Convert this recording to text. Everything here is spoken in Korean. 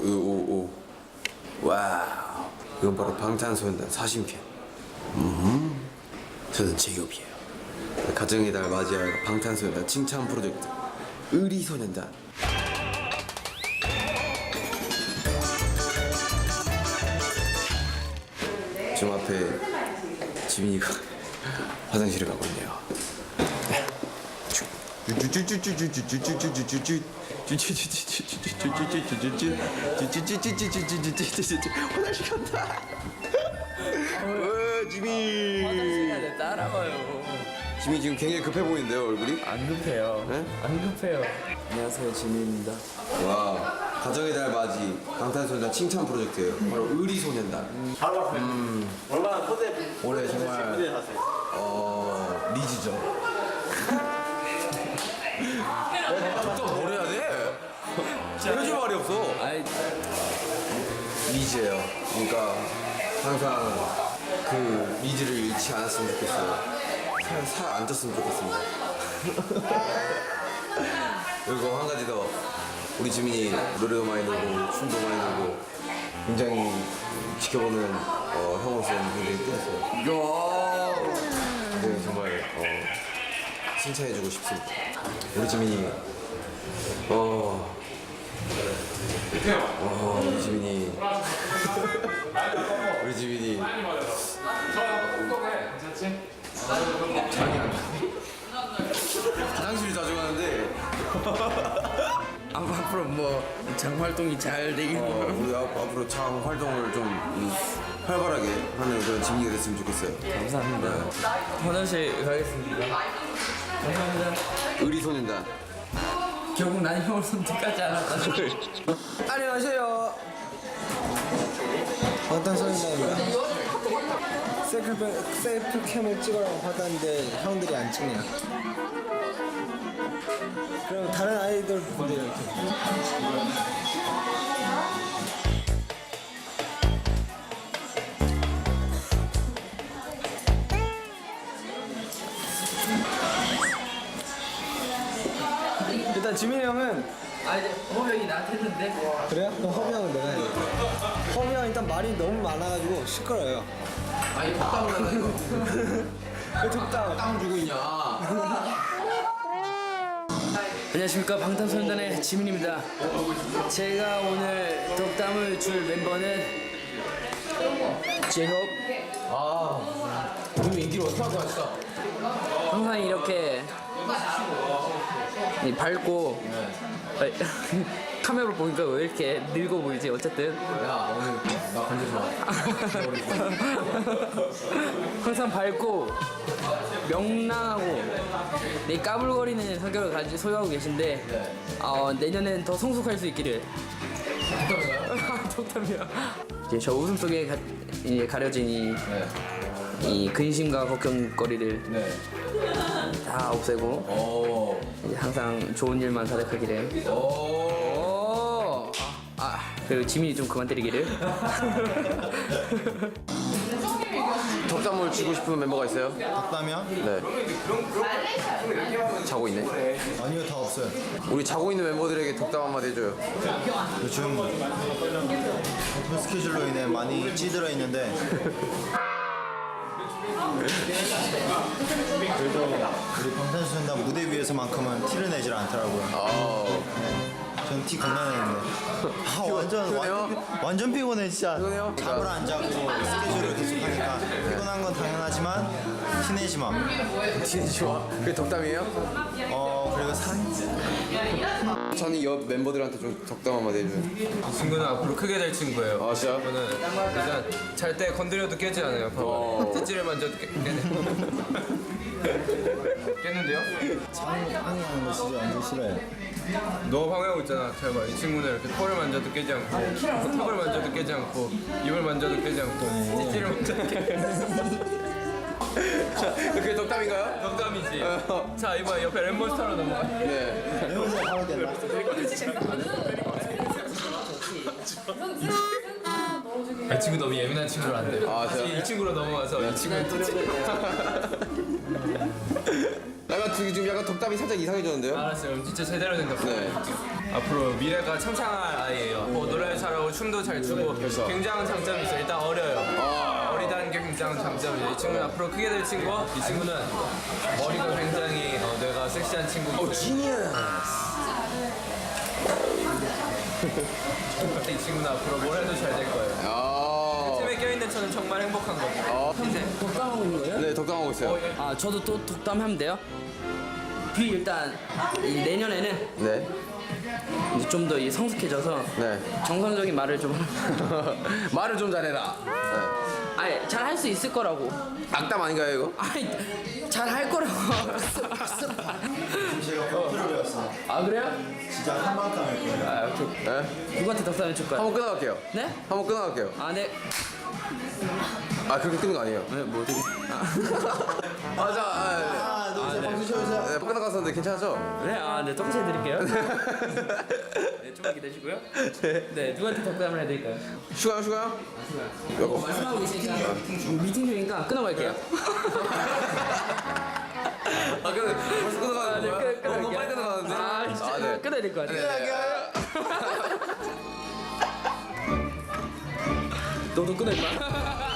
오오오. 와우. 이건 바로 방탄소년단 사심캔. 음 저는 제이홉이에요. 가정의 달 맞이하여 방탄소년단 칭찬 프로젝트 의리소년단. 지금 앞에 지민이가 화장실에 가고 있네요 화장실 간다. 어, 지미. 화장실에 따라와요. 지미 지금 굉장히 급해 보이는데요 얼굴이? 안 급해요. 네? 안 급해요. 안녕하세요, 지민입니다. 와 가정의 달 맞이 방탄소년단 칭찬 프로젝트예요. 바로 의리소년단. 바로 봤어요. 얼마나 포대 올해 정말 포대 샀어요. 어 리즈죠. 해줄 말이 없어. 아이, 리즈예요. 그러니까 항상 그 리즈를 잃지 않았으면 좋겠어요. 살안 쪘으면 좋겠습니다. 그리고 한 가지 더 우리 지민이 노래도 많이 부르고 춤도 많이 부르고 굉장히 지켜보는 어, 형으로서는 굉장히 뿌듯해요. 네, 정말 어, 칭찬해주고 싶습니다. 우리 지민이 어, 어 우리 지민이 우리 지민이 화장실 자주 가는데 앞- 앞으로 뭐 장 활동이 잘 되길. 어, 우리 앞, 앞으로 장 활동을 좀 음, 활발하게 하는 그런 지민이가 됐으면 좋겠어요. 감사합니다. 화장실 가겠습니다. 감사합니다. 의리소년단. 결국 난 형을 선택하지 않았다. 안녕하세요. 방탄소년단입니다. 셀프, 셀프캠을 찍으라고 받았는데 형들이 안 찍네요. 그럼 다른 아이돌 분들 이렇게. 일단 지민이 형은 아, 이제 호명이 나한테 했는데. 그래요? 그럼 허미 형은 내가 돼. 허미 형 일단 말이 너무 많아가지고 시끄러워요. 아니 덕담을 하나 이거. 그 덕담. 땀 주고 있냐? 안녕하십니까 방탄소년단의 지민입니다. 제가 오늘 덕담을 줄 멤버는 제협. 우리 인기를 어떻게 할까 진짜. 항상 이렇게 이 밝고 카메라로 보니까 왜 이렇게 늙어 보이지? 어쨌든 야 오늘 나 관절 좋아. 항상 밝고 명랑하고 내 까불거리는 성격을 가지 소유하고 계신데 어, 내년엔 더 성숙할 수 있기를. 독담이야. 이제 저 웃음 속에 가, 이제 가려진 이, 이 근심과 걱정거리를 네. 다 없애고 오. 이제 항상 좋은 일만 사득하기를. 오. 오. 아, 그리고 지민이 좀 그만 때리기를. 덕담을 주고 싶은 멤버가 있어요? 덕담이요? 네. 자고 있네. 아니요, 다 없어요. 우리 자고 있는 멤버들에게 덕담 한마디 해줘요. 요즘 바쁜 스케줄로 인해 많이 찌들어 있는데 그래도 우리 방탄소년단 무대 위에서만큼은 티를 내질 않더라고요. 아. 전 티 겁나 내는데. 아, 완전 완전, 완전 피곤해 진짜. 피곤해요? 잠을 안 자고 스케줄을 계속하니까 피곤한 건 당연하지만 티 내지 마. 진짜 좋아. 그게 덕담이에요? 어 그리고 산 저는 옆 멤버들한테 좀 덕담 한마디 해줘요. 친구는 앞으로 크게 될 친구예요. 아 진짜? 저는 일단 잘 때 건드려도 깨지 않아요. 어. 찌찌를 만져도 깨, 깨네. 깼는데요? 방해하는 거 진짜 완전 싫어요. 너 방해하고 있잖아. 잘 봐. 이 친구는 이렇게 털을 만져도 깨지 않고, 턱을 만져도 깨지 않고, 입을 만져도 깨지 않고, 찌찌를 만져도 깨지 그게 덕담인가요? 덕담이지. 자, 이번 옆에 랩몬스터로 넘어가. 네. 이러면서 바로 된다. 이 친구 너무 예민한 친구로 안 돼. 아, 다시 진짜? 이 친구로 넘어가서 이 친구는 찌찌. 약간 지금 지금 약간 덕담이 살짝 이상해졌는데요? 알았어요. 그럼 진짜 제대로 된 덕담. 네. 앞으로 미래가 창창할 아이예요. 뭐 노래를 잘 춤도 잘 추고 굉장한 장점이 있어요. 일단 어려요. 어리 다는 게 굉장한 장점이에요. 이 친구는 앞으로 크게 될 친구고 이 친구는 머리가 굉장히 어, 뇌가 섹시한 친구고. 이 친구는 앞으로 뭘 해도 잘 될 거예요. 아, 팀에 껴있는 저는 정말 행복한 거죠. 이제 독담하고 있는 거예요? 네, 덕담하고 있어요. 아 저도 또 독담하면 돼요? 비 일단 이 내년에는 네, 좀 더 성숙해져서 네. 정상적인 말을 좀 말을 좀 잘해라. 네. 아니 잘 할 수 있을 거라고 악담 아닌가요, 이거? 아니 잘 할 거라고 제가 버프를 배웠어. 아 그래요? 진짜 할 거예요. 아 오케이 네? 누구한테 덕담해 줄 거야? 한번 끊어갈게요. 네? 한번 끊어갈게요. 아 네 아, 그렇게 끊는 거 아니에요. 네, 뭐 어떻게 아, 아, 자, 아, 아, 너 이제 방송 쉬어주세요. 네. 네, 끊어갔었는데 괜찮죠? 네, 아, 네, 똑같이 해드릴게요. 네, 좀만 기다리시고요. 네, 누구한테 덕담을 해드릴까요? 슈가요, 슈가요? 이거. 말씀하고 계시니까 미팅 중이니까 끊어 갈게요. 아, 근데 벌써 끊어가는 네, 거야? 끊- 끊어갈게요. 너무 빨리 끊어가는데? 아, 진짜 아, 네. 끊어야 될 것 같아요. 너도 끊을 거야?